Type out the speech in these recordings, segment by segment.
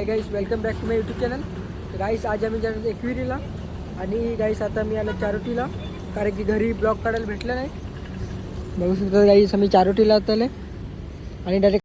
Hi guys welcome back to my YouTube channel guys आज आम्ही जाणार एकविरीला आणि गाईस आता मी आलो चारोटीला. कारण की घरी ब्लॉग काढायला भेटलं नाही. बघू शकता गाईस आम्ही चारोटीला आता आले आणि डायरेक्ट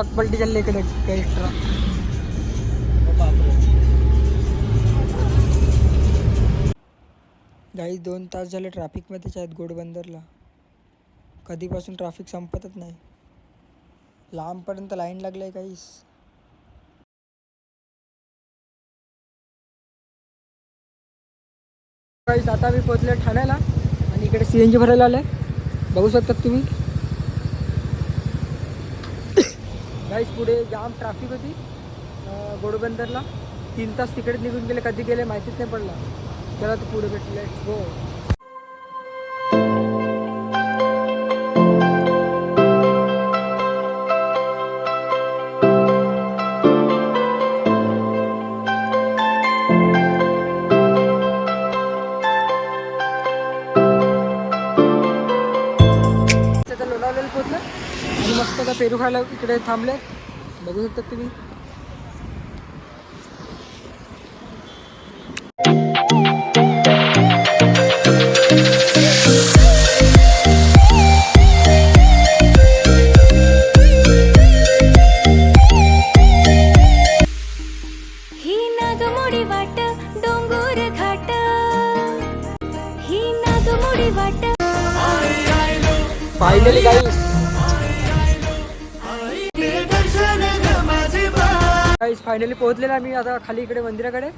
ट्रक पलटी चालली इकडे गाईस ट्रक. गाई दोन तास झाले ट्रॅफिकमध्येच आहेत गोडबंदरला कधीपासून ट्रॅफिक संपतच नाही. लांबपर्यंत लाईन लागलं आहे काहीच काहीच आता मी पोचले ठाण्याला आणि इकडे सी एन जी भरायला आले बघू शकतात तुम्ही. गाईस पुढे जाम ट्रॅफिक होती. घोडबंदरला. गोडबंदरला तीन तास तिकडे निघून गेले कधी गेले माहितीच नाही पडला. चला तू पुढे भेटले हो. पेरू खायला इकडे थांबले. बघू शकता तुम्ही. ही नागमोडी वाट डोंगर घाट. ही नागमोडी वाट. फायनली काही काहीच फायनली पोहोचलेला मी आता खाली इकडे मंदिराकडे.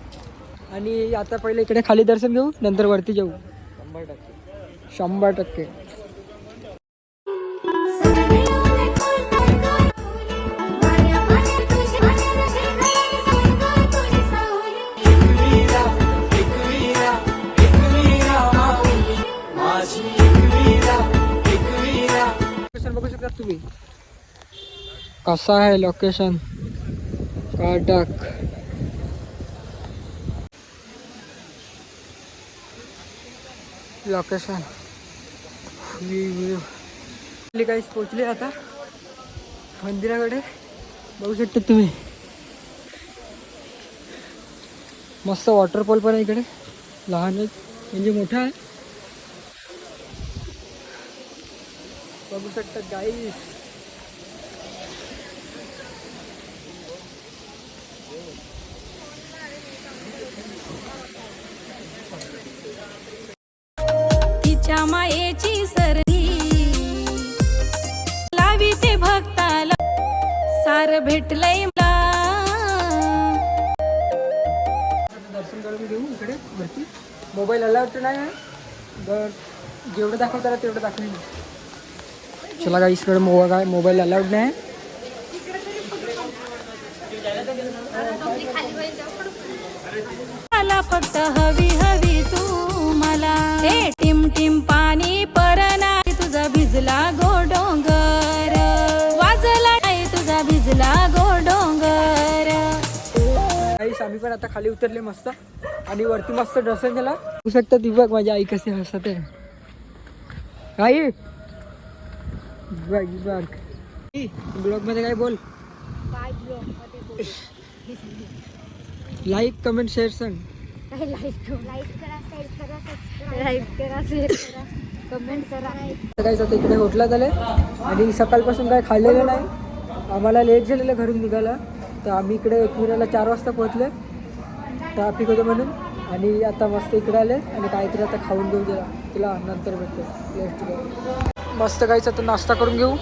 आणि आता पहिले इकडे खाली दर्शन घेऊ नंतर वरती जाऊ. शंभर टक्के. शंभर टक्के लोकेशन बघू शकता तुम्ही. कसा आहे लोकेशन काटाक लोकेशन काहीच पोचले आता. मंदिराकडे. बघू शकता तुम्ही. मस्त वॉटरफॉल पण आहे इकडे. लहान म्हणजे मोठा आहे. बघू शकता गाईस सार भेटलंय मला. दर्शन करून घेऊ इकडे वरती. मोबाईल अलाउड तर नाही बर जेवढं दाखवताना तेवढं दाखवेन. चला गाईस इकडे मोबा काय मोबाईल अलाउड नाही मला फक्त हवी हवी तू मला. गाईस आम्ही पण आता खाली उतरले मस्त. आणि वरती मस्त दर्शन झाला. होऊ शकतं ती बघ माझी आई कशी हसत आहे. आई! बघ बघ ब्लॉगमध्ये काय बोल? लाईक कमेंट शेअर सांग कमेंट आता इकडे होटलात आले आणि सकाळपासून काय खाल्लेलं नाही. आम्हाला लेट झालेलं घरून निघाला तर आम्ही इकडे एकविराला चार वाजता पोहोचले ट्रॅफिक होतं म्हणून. आणि आता मस्त इकडे आले आणि काहीतरी आता खाऊन घेऊ जरा तिला नंतर भेटतो. मस्त काहीच आता नाश्ता करून घेऊ.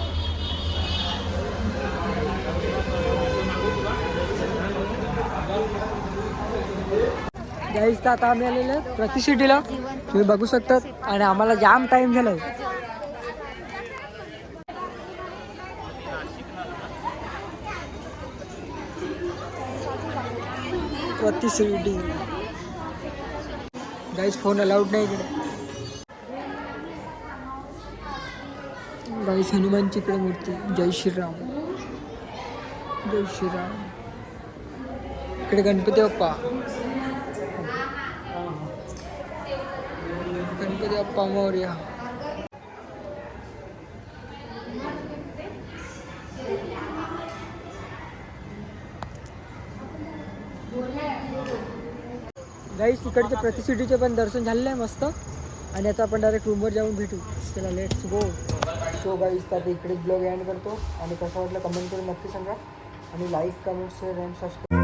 गाईज तर आता आम्ही आलेलो आहे तुम्ही बघू शकतात. आणि आम्हाला जाम टाईम झाला प्रति शिर्डी गाईज फ़ोन अलाउड नाही इकडे गाईस हनुमानची इकडे मूर्ती। जय श्रीराम जय श्रीराम इकडे गणपती बाप्पा। गणपती बाप्पा मोर्या। गाईस तिकडचे प्रतिसिटीचे पण दर्शन झालेलं आहे मस्त. आणि आता आपण डायरेक्ट रूमवर जाऊन भेटू. चला लेट्स गो सो गाईस तर इकडे ब्लॉग एंड करतो. आणि कसं वाटलं कमेंट करून नक्की सांगा. आणि like comment share and subscribe